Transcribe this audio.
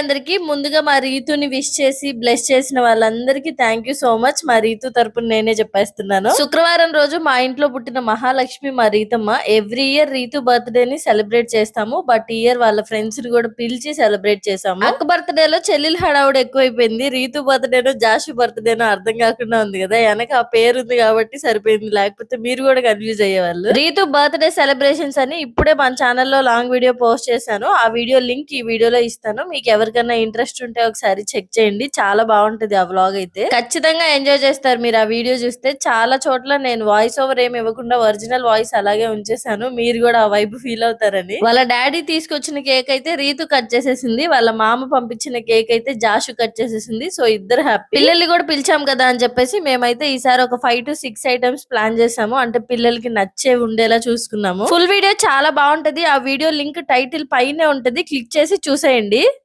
అందరికి ముందుగా మా రీతుని విష్ చేసి బ్లెస్ చేసిన వాళ్ళందరికీ థ్యాంక్ యూ సో మచ్ మా రీతు తరపున నేనే చెప్పేస్తున్నాను. శుక్రవారం రోజు మా ఇంట్లో పుట్టిన మహాలక్ష్మి మా Reethamma every year Reethu birthday ని సెలబ్రేట్ చేస్తాము. బట్ ఇయర్ వాళ్ళ ఫ్రెండ్స్ని కూడా పిలిచి సెలబ్రేట్ చేసాము అక్క బర్త్డే లో చెల్లెలు హడావుడు ఎక్కువైపోయింది. రీతు బర్త్డేనో జాషు బర్త్డేనో అర్థం కాకుండా ఉంది కదా. వెనక ఆ పేరు ఉంది కాబట్టి సరిపోయింది. లేకపోతే మీరు కూడా కన్ఫ్యూజ్ అయ్యేవాళ్ళు. రీతు బర్త్డే సెలబ్రేషన్స్ అని ఇప్పుడే మన ఛానల్లో లాంగ్ వీడియో పోస్ట్ చేశాను. ఆ వీడియో లింక్ ఈ వీడియోలో ఇస్తాను. మీకు ఎవరికైనా ఇంట్రెస్ట్ ఉంటే ఒకసారి చెక్ చేయండి. చాలా బాగుంటది ఆ వ్లాగ్ అయితే. ఖచ్చితంగా ఎంజాయ్ చేస్తారు మీరు ఆ వీడియో చూస్తే. చాలా చోట్ల నేను వాయిస్ ఓవర్ ఏమి ఇవ్వకుండా ఒరిజినల్ వాయిస్ అలాగే ఉంచేసాను మీరు కూడా ఆ వైపు ఫీల్ అవుతారని. వాళ్ళ డాడీ తీసుకొచ్చిన కేక్ అయితే రీతు కట్ చేసేసింది. వాళ్ళ మామ పంపించిన కేక్ అయితే జాషు కట్ చేసేసింది. సో ఇద్దరు హ్యాపీ పిల్లల్ని కూడా పిలిచాం కదా అని చెప్పేసి మేమైతే ఈసారి ఒక five to six items plan చేసాము అంటే పిల్లలకి నచ్చే ఉండేలా చూసుకున్నాము. ఫుల్ వీడియో చాలా బాగుంటది. ఆ వీడియో లింక్ టైటిల్ పైనే ఉంటది. క్లిక్ చేసి చూసేయండి.